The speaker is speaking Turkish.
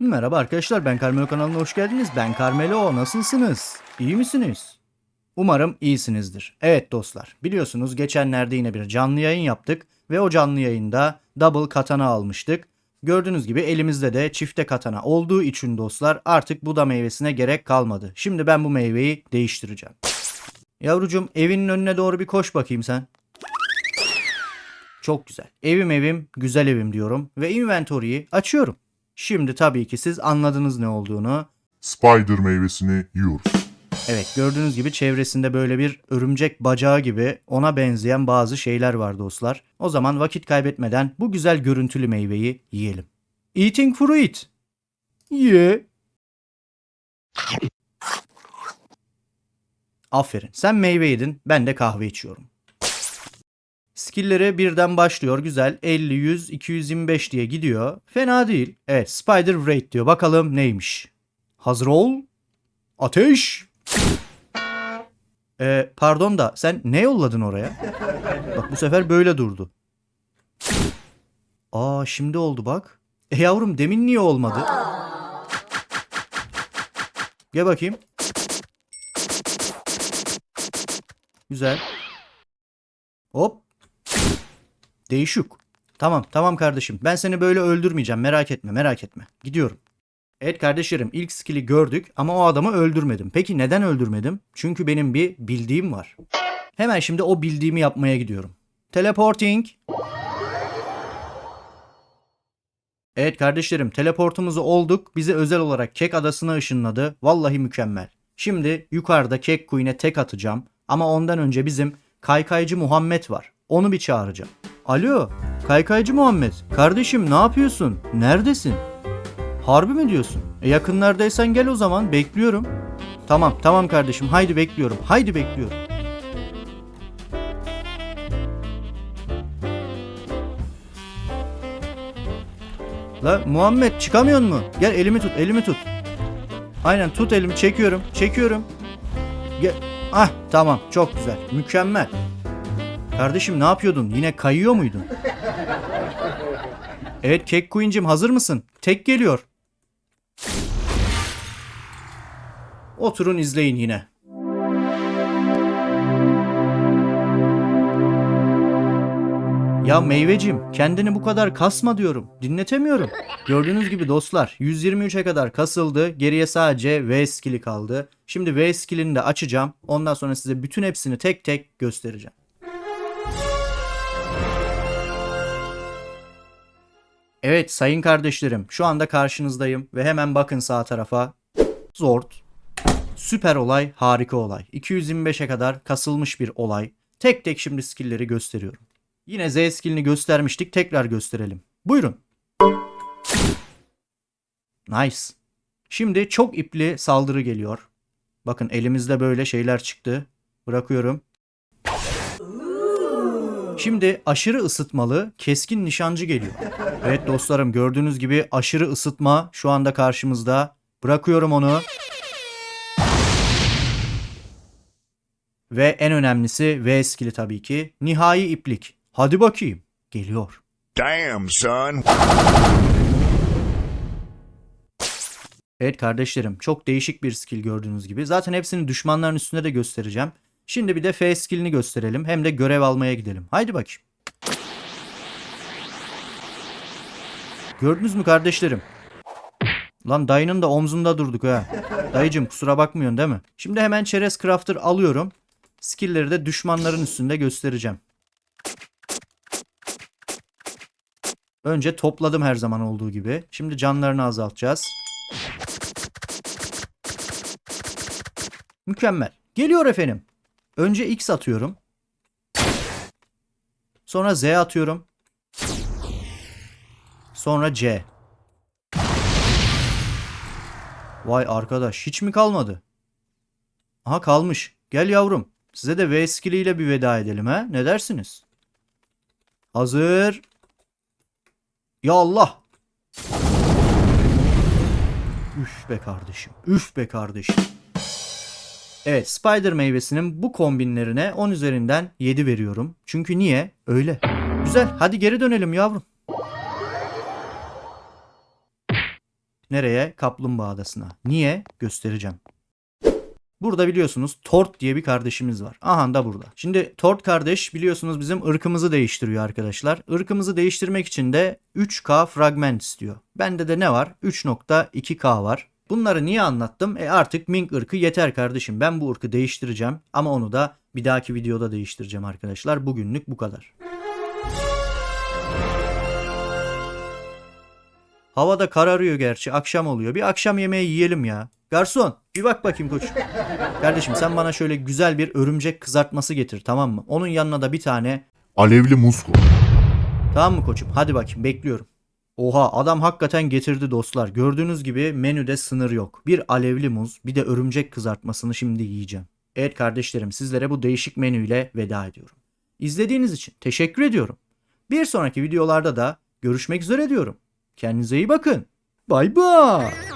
Merhaba arkadaşlar ben Carmelo kanalına hoş geldiniz. Ben Carmelo nasılsınız? İyi misiniz? Umarım iyisinizdir. Evet dostlar biliyorsunuz geçenlerde yine bir canlı yayın yaptık ve o canlı yayında double katana almıştık. Gördüğünüz gibi elimizde de çifte katana olduğu için dostlar artık Buda meyvesine gerek kalmadı. Şimdi ben bu meyveyi değiştireceğim. Yavrucum evinin önüne doğru bir koş bakayım sen. Çok güzel. Evim evim, güzel evim diyorum ve inventory'yi açıyorum. Şimdi tabii ki siz anladınız ne olduğunu. Spider meyvesini yiyoruz. Evet gördüğünüz gibi çevresinde böyle bir örümcek bacağı gibi ona benzeyen bazı şeyler var dostlar. O zaman vakit kaybetmeden bu güzel görüntülü meyveyi yiyelim. Eating fruit. Ye. Aferin. Sen meyve yedin, ben de kahve içiyorum. Skill'leri birden başlıyor. Güzel. 50, 100, 225 diye gidiyor. Fena değil. Evet, Spider Rate diyor. Bakalım neymiş. Hazır ol. Ateş. Ee, pardon da sen ne yolladın oraya? Bak bu sefer böyle durdu. Aa şimdi oldu bak. E yavrum demin niye olmadı? Gel bakayım. Güzel. Hop. Değişik. Tamam tamam kardeşim. Ben seni böyle öldürmeyeceğim. Merak etme merak etme. Gidiyorum. Evet kardeşlerim ilk skill'i gördük ama o adamı öldürmedim. Peki neden öldürmedim? Çünkü benim bir bildiğim var. Hemen şimdi o bildiğimi yapmaya gidiyorum. Teleporting. Evet kardeşlerim teleportumuzu olduk. Bizi özel olarak Kek Adası'na ışınladı. Vallahi mükemmel. Şimdi yukarıda Kek Queen'e tek atacağım. Ama ondan önce bizim Kaykaycı Muhammed var. Onu bir çağıracağım. Alo Kaykaycı Muhammed. Kardeşim ne yapıyorsun? Neredesin? Harbi mi diyorsun? E yakınlardaysan gel o zaman bekliyorum. Tamam tamam kardeşim haydi bekliyorum. Haydi bekliyorum. La Muhammed çıkamıyor mu? Gel elimi tut elimi tut. Aynen tut elimi çekiyorum çekiyorum. Gel. Ah tamam çok güzel mükemmel. Kardeşim ne yapıyordun? Yine kayıyor muydun? Evet Kek Queen'cim hazır mısın? Tek geliyor. Oturun izleyin yine. Ya meyvecim kendini bu kadar kasma diyorum. Dinletemiyorum. Gördüğünüz gibi dostlar 123'e kadar kasıldı. Geriye sadece V skill'i kaldı. Şimdi V skill'ini de açacağım. Ondan sonra size bütün hepsini tek tek göstereceğim. Evet sayın kardeşlerim şu anda karşınızdayım ve hemen bakın sağ tarafa. Zord. Süper olay, harika olay. 225'e kadar kasılmış bir olay. Tek tek şimdi skill'leri gösteriyorum. Yine Z skill'ini göstermiştik. Tekrar gösterelim. Buyurun. Nice. Şimdi çok ipli saldırı geliyor. Bakın elimizde böyle şeyler çıktı. Bırakıyorum. Şimdi aşırı ısıtmalı keskin nişancı geliyor. Evet dostlarım gördüğünüz gibi aşırı ısıtma şu anda karşımızda. Bırakıyorum onu. Ve en önemlisi V skill'i tabii ki. Nihai iplik. Hadi bakayım. Geliyor. Damn, son. Evet kardeşlerim çok değişik bir skill gördüğünüz gibi. Zaten hepsini düşmanların üstünde de göstereceğim. Şimdi bir de F skill'ini gösterelim. Hem de görev almaya gidelim. Haydi bakayım. Gördünüz mü kardeşlerim? Lan dayının da omzunda durduk ha. Dayıcım kusura bakmıyorsun değil mi? Şimdi hemen çerez crafter alıyorum. Skill'leri de düşmanların üstünde göstereceğim. Önce topladım her zaman olduğu gibi. Şimdi canlarını azaltacağız. Mükemmel. Geliyor efendim. Önce X atıyorum. Sonra Z atıyorum. Sonra C. Vay arkadaş hiç mi kalmadı? Aha kalmış. Gel yavrum. Size de V skilliyle bir veda edelim ha. Ne dersiniz? Hazır. Ya Allah. Üf be kardeşim. Üf be kardeşim. Evet Spider meyvesinin bu kombinlerine 10 üzerinden 7 veriyorum. Çünkü niye? Öyle. Güzel hadi geri dönelim yavrum. Nereye? Kaplumbağa Adası'na. Niye? Göstereceğim. Burada biliyorsunuz Tort diye bir kardeşimiz var. Aha da burada. Şimdi Tort kardeş biliyorsunuz bizim ırkımızı değiştiriyor arkadaşlar. Irkımızı değiştirmek için de 3K fragment istiyor. Bende de ne var? 3.2K var. Bunları niye anlattım? E artık Ming ırkı yeter kardeşim. Ben bu ırkı değiştireceğim. Ama onu da bir dahaki videoda değiştireceğim arkadaşlar. Bugünlük bu kadar. Havada kararıyor gerçi. Akşam oluyor. Bir akşam yemeği yiyelim ya. Garson bir bak bakayım koç. Kardeşim sen bana şöyle güzel bir örümcek kızartması getir tamam mı? Onun yanına da bir tane Alevli muz koy. Tamam mı koçum? Hadi bakayım bekliyorum. Oha adam hakikaten getirdi dostlar. Gördüğünüz gibi menüde sınır yok. Bir alevli muz bir de örümcek kızartmasını şimdi yiyeceğim. Evet kardeşlerim sizlere bu değişik menüyle veda ediyorum. İzlediğiniz için teşekkür ediyorum. Bir sonraki videolarda da görüşmek üzere diyorum. Kendinize iyi bakın. Bay bay.